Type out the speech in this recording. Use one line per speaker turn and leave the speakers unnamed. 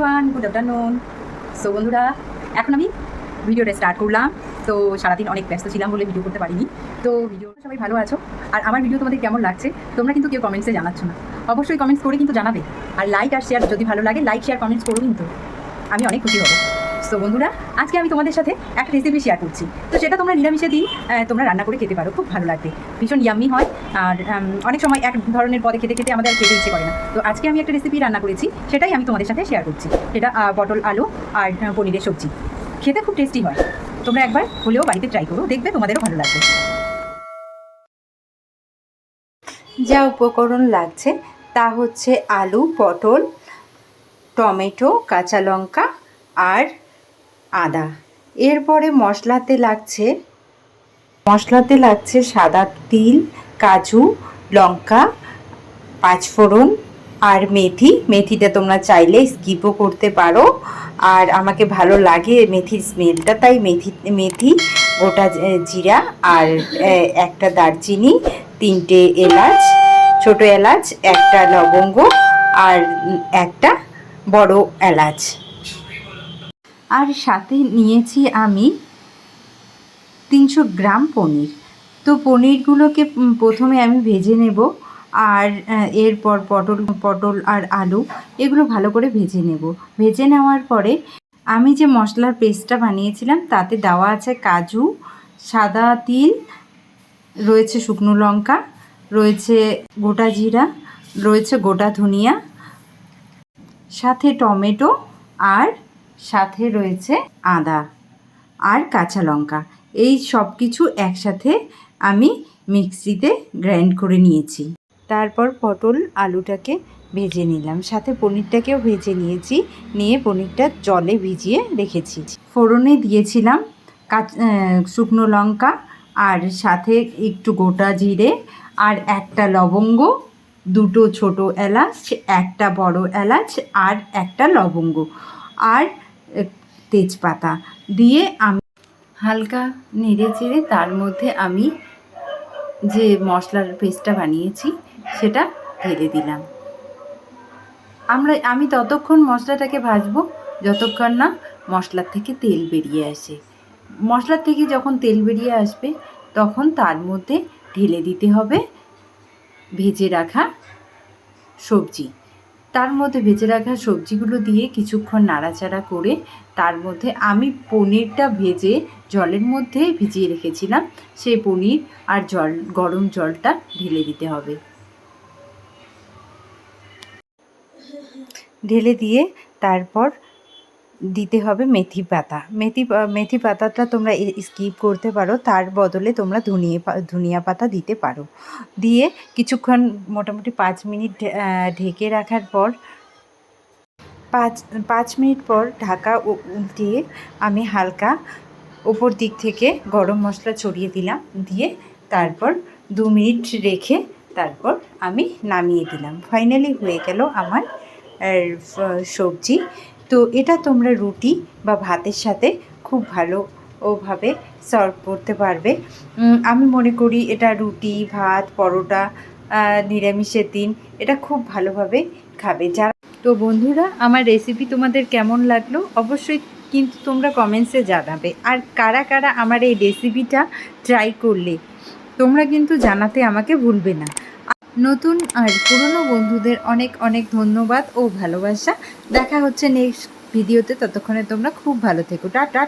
Everyone good afternoon so বন্ধুরা, এখন আমি ভিডিওটা স্টার্ট করলাম। তো, সারাদিন অনেক ব্যস্ত ছিলাম বলে ভিডিও করতে পারিনি। তো ভিডিও সবাই ভালো আছো? আর আমার ভিডিও তোমাদের কেমন লাগছে? তোমরা কিন্তু কেউ কমেন্টসে জানাচ্ছ না। অবশ্যই কমেন্টস করে কিন্তু জানাবে। আর লাইক আর শেয়ার যদি ভালো লাগে লাইক শেয়ার কমেন্টস করো কিন্তু। আমি অনেক খুশি হব। তো বন্ধুরা, আজকে আমি তোমাদের সাথে একটা রেসিপি শেয়ার করছি। তো সেটা তোমরা নিরামিষে দিন তোমরা রান্না করে খেতে পারো, খুব ভালো লাগবে। ভীষণ ইয়াম্মি হয়। আর অনেক সময় এক ধরনের পদে খেতে খেতে আমাদের খেতে ইচ্ছে করে না। তো আজকে আমি একটা রেসিপি রান্না করেছি, সেটাই আমি তোমাদের সাথে শেয়ার করছি। সেটা পটল, আলু আর পনিরের সবজি। খেতে খুব টেস্টি হয়। তোমরা একবার হলেও বাড়িতে ট্রাই করো, দেখবে তোমাদেরও ভালো লাগবে।
যা উপকরণ লাগছে তা হচ্ছে আলু, পটল, টমেটো, কাঁচা লঙ্কা আর আদা। এরপরে মশলাতে লাগছে মশলাতে লাগছে সাদা তিল, কাজু, লঙ্কা, পাঁচফোড়ন আর মেথি। মেথিটা তোমরা চাইলে স্কিপও করতে পারো। আর আমাকে ভালো লাগে মেথির স্মেলটা তাই মেথি মেথি, গোটা জিরা আর একটা দারচিনি, তিনটে এলাচ, ছোট এলাচ, একটা লবঙ্গ আর একটা বড় এলাচ। আর সাথে নিয়েছি আমি তিনশো গ্রাম পনির। তো পনিরগুলোকে প্রথমে আমি ভেজে নেব আর এরপর পটল পটল আর আলু এগুলো ভালো করে ভেজে নেব। ভেজে নেওয়ার পরে আমি যে মশলার পেস্টটা বানিয়েছিলাম, তাতে দেওয়া আছে কাজু, সাদা তিল, রয়েছে শুকনো লঙ্কা, রয়েছে গোটা জিরা, রয়েছে গোটা ধনিয়া, সাথে টমেটো আর সাথে রয়েছে আদা আর কাঁচা লঙ্কা। এই সব কিছু একসাথে আমি মিক্সিতে গ্রাইন্ড করে নিয়েছি। তারপর পটল আলুটাকে ভেজে নিলাম। সাথে পনিরটাকেও ভেজে নিয়েছি। নিয়ে পনিরটা জলে ভিজিয়ে রেখেছি। ফোড়নে দিয়েছিলাম শুকনো লঙ্কা আর সাথে একটু গোটা জিরে আর একটা লবঙ্গ, দুটো ছোট এলাচ, একটা বড় এলাচ আর একটা লবঙ্গ। আর তেজপাতা দিয়ে আমি হালকা নেড়ে চেড়ে তার মধ্যে আমি যে মশলার পেস্টটা বানিয়েছি, সেটা ঢেলে দিলাম। আমরা, আমি ততক্ষণ মশলাটাকে ভাজবো, যতক্ষণ না মশলার থেকে তেল বেরিয়ে আসে। মশলার থেকে যখন তেল বেরিয়ে আসবে, তখন তার মধ্যে ঢেলে দিতে হবে ভেজে রাখা সবজি। তার মধ্যে ভেজে রাখা সবজিগুলো দিয়ে কিছুক্ষণ নাড়াচাড়া করে তার মধ্যে আমি পনিরটা ভেজে জলের মধ্যে ভিজিয়ে রেখেছিলাম, সেই পনির আর জল, গরম জলটা ঢেলে দিতে হবে। ঢেলে দিয়ে তারপর দিতে হবে মেথি পাতা। মেথি মেথি পাতাটা তোমরা স্কিপ করতে পারো, তার বদলে তোমরা ধনিয়ে ধনিয়া পাতা দিতে পারো। দিয়ে কিছুক্ষণ মোটামুটি পাঁচ মিনিট ঢেকে রাখার পর পাঁচ পাঁচ মিনিট পর ঢাকা উল্টিয়ে আমি হালকা ওপর দিক থেকে গরম মশলা ছড়িয়ে দিলাম। দিয়ে তারপর দু মিনিট রেখে তারপর আমি নামিয়ে দিলাম। ফাইনালি হয়ে গেল আমার সবজি। তো এটা তোমরা রুটি বা ভাতের সাথে খুব ভালো ওভাবে সার্ভ করতে পারবে। আমি মনে করি এটা রুটি, ভাত, পরোটা নিরামিষের দিন এটা খুব ভালোভাবে খাবে। যারা তো বন্ধুরা, আমার রেসিপি তোমাদের কেমন লাগল? অবশ্যই কিন্তু তোমরা কমেন্টসে জানাবে। আর কারা কারা আমার এই রেসিপিটা ট্রাই করলে, তোমরা কিন্তু জানাতে আমাকে ভুলবে না। নতুন আর পুরনো বন্ধুদের অনেক অনেক ধন্যবাদ ও ভালোবাসা। দেখা হচ্ছে নেক্সট ভিডিওতে ততক্ষণে তোমরা খুব ভালো থেকো। টাটা।